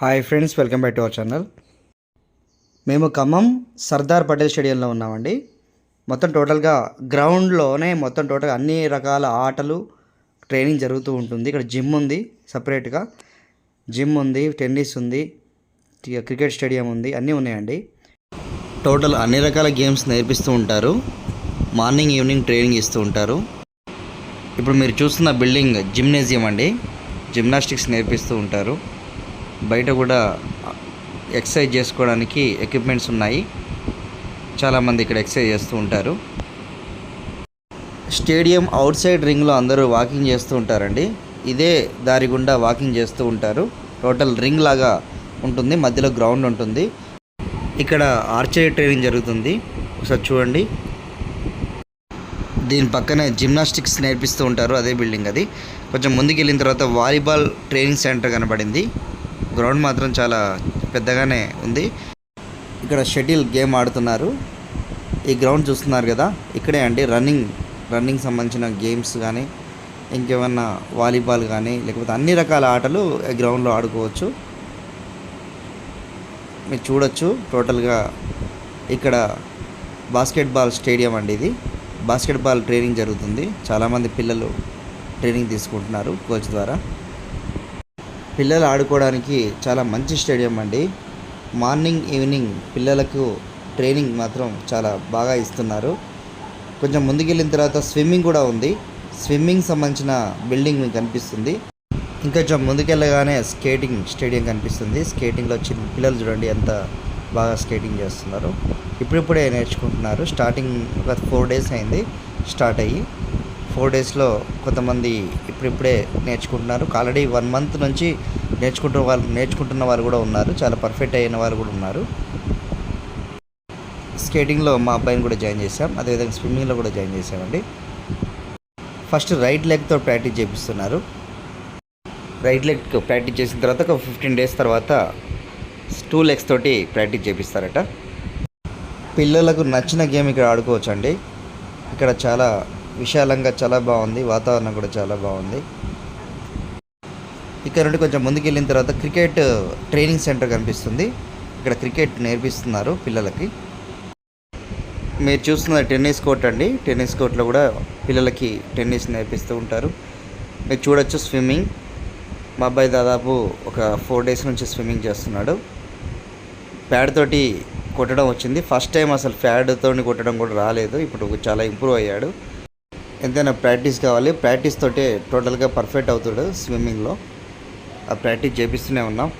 Hi friends welcome back to our channel మేము ఖమ్మం సర్దార్ పటేల్ స్టేడియంలో ఉన్నామండి. మొత్తం టోటల్గా గ్రౌండ్లోనే మొత్తం టోటల్గా అన్ని రకాల ఆటలు ట్రైనింగ్ జరుగుతూ ఉంటుంది. ఇక్కడ జిమ్ ఉంది సపరేట్గా జిమ్ ఉంది టెన్నిస్ ఉంది ఇక క్రికెట్ స్టేడియం ఉంది అన్నీ ఉన్నాయండి. టోటల్ అన్ని రకాల గేమ్స్ నేర్పిస్తూ ఉంటారు. మార్నింగ్ ఈవినింగ్ ట్రైనింగ్ ఇస్తూ ఉంటారు. ఇప్పుడు మీరు చూస్తున్న బిల్డింగ్ జిమ్నేజియం అండి. జిమ్నాస్టిక్స్ నేర్పిస్తూ ఉంటారు. బయట కూడా ఎక్సర్సైజ్ చేసుకోవడానికి ఎక్విప్మెంట్స్ ఉన్నాయి. చాలామంది ఇక్కడ ఎక్సర్సైజ్ చేస్తూ ఉంటారు. స్టేడియం అవుట్ సైడ్ రింగ్లో అందరూ వాకింగ్ చేస్తూ ఉంటారండి. ఇదే దారి గుండా వాకింగ్ చేస్తూ ఉంటారు. టోటల్ రింగ్ లాగా ఉంటుంది. మధ్యలో గ్రౌండ్ ఉంటుంది. ఇక్కడ ఆర్చరీ ట్రైనింగ్ జరుగుతుంది. ఒకసారి చూడండి. దీని పక్కనే జిమ్నాస్టిక్స్ నేర్పిస్తూ ఉంటారు. అదే బిల్డింగ్ అది. కొంచెం ముందుకు వెళ్ళిన తర్వాత వాలీబాల్ ట్రైనింగ్ సెంటర్ కనబడింది. గ్రౌండ్ మాత్రం చాలా పెద్దగానే ఉంది. ఇక్కడ షటిల్ గేమ్ ఆడుతున్నారు. ఈ గ్రౌండ్ చూస్తున్నారు కదా ఇక్కడే అండి రన్నింగ్ రన్నింగ్ సంబంధించిన గేమ్స్ కానీ ఇంకేమన్నా వాలీబాల్ కానీ లేకపోతే అన్ని రకాల ఆటలు ఈ గ్రౌండ్లో ఆడుకోవచ్చు. మీరు చూడొచ్చు టోటల్గా ఇక్కడ బాస్కెట్బాల్ స్టేడియం అండి ఇది. బాస్కెట్బాల్ ట్రైనింగ్ జరుగుతుంది. చాలామంది పిల్లలు ట్రైనింగ్ తీసుకుంటున్నారు కోచ్ ద్వారా. పిల్లలు ఆడుకోవడానికి చాలా మంచి స్టేడియం అండి. మార్నింగ్ ఈవినింగ్ పిల్లలకు ట్రైనింగ్ మాత్రం చాలా బాగా ఇస్తున్నారు. కొంచెం ముందుకెళ్ళిన తర్వాత స్విమ్మింగ్ కూడా ఉంది. స్విమ్మింగ్ సంబంధించిన బిల్డింగ్ మీకు కనిపిస్తుంది. ఇంకొంచెం ముందుకెళ్ళగానే స్కేటింగ్ స్టేడియం కనిపిస్తుంది. స్కేటింగ్లో చిన్న పిల్లలు చూడండి ఎంత బాగా స్కేటింగ్ చేస్తున్నారు. ఇప్పుడిప్పుడే నేర్చుకుంటున్నారు. స్టార్టింగ్ ఒక ఫోర్ డేస్ అయింది స్టార్ట్ అయ్యి. ఫోర్ డేస్లో కొంతమంది ఇప్పుడిప్పుడే నేర్చుకుంటున్నారు. ఆల్రెడీ వన్ మంత్ నుంచి నేర్చుకుంటున్న వాళ్ళు నేర్చుకుంటున్న వారు కూడా ఉన్నారు. చాలా పర్ఫెక్ట్ అయిన వారు కూడా ఉన్నారు. స్కేటింగ్లో మా అబ్బాయిని కూడా జాయిన్ చేసాం అదేవిధంగా స్విమ్మింగ్లో కూడా జాయిన్ చేసామండి ఫస్ట్ రైట్ లెగ్తో ప్రాక్టీస్ చేపిస్తున్నారు. రైట్ లెగ్ ప్రాక్టీస్ చేసిన తర్వాత ఒక ఫిఫ్టీన్ డేస్ తర్వాత టూ లెగ్స్ తోటి ప్రాక్టీస్ చేపిస్తారట. పిల్లలకు నచ్చిన గేమ్ ఇక్కడ ఆడుకోవచ్చు అండి ఇక్కడ చాలా విశాలంగా చాలా బాగుంది వాతావరణం కూడా చాలా బాగుంది. ఇక్కడ నుండి కొంచెం ముందుకు వెళ్ళిన తర్వాత క్రికెట్ ట్రైనింగ్ సెంటర్ కనిపిస్తుంది. ఇక్కడ క్రికెట్ నేర్పిస్తున్నారు పిల్లలకి. మీరు చూస్తున్న టెన్నిస్ కోర్ట్ అండి. టెన్నిస్ కోర్ట్లో కూడా పిల్లలకి టెన్నిస్ నేర్పిస్తూ ఉంటారు. మీరు చూడొచ్చు స్విమ్మింగ్. మా అబ్బాయి దాదాపు ఒక ఫోర్ డేస్ నుంచి స్విమ్మింగ్ చేస్తున్నాడు. ప్యాడ్ తోటి కొట్టడం వచ్చింది. ఫస్ట్ టైం అసలు ప్యాడ్తో కొట్టడం కూడా రాలేదు. ఇప్పుడు చాలా ఇంప్రూవ్ అయ్యాడు. ఎంతైనా ప్రాక్టీస్ కావాలి. ప్రాక్టీస్ తోటే టోటల్గా పర్ఫెక్ట్ అవుతాడు స్విమ్మింగ్లో. ఆ ప్రాక్టీస్ చేపిస్తూనే ఉన్నాం.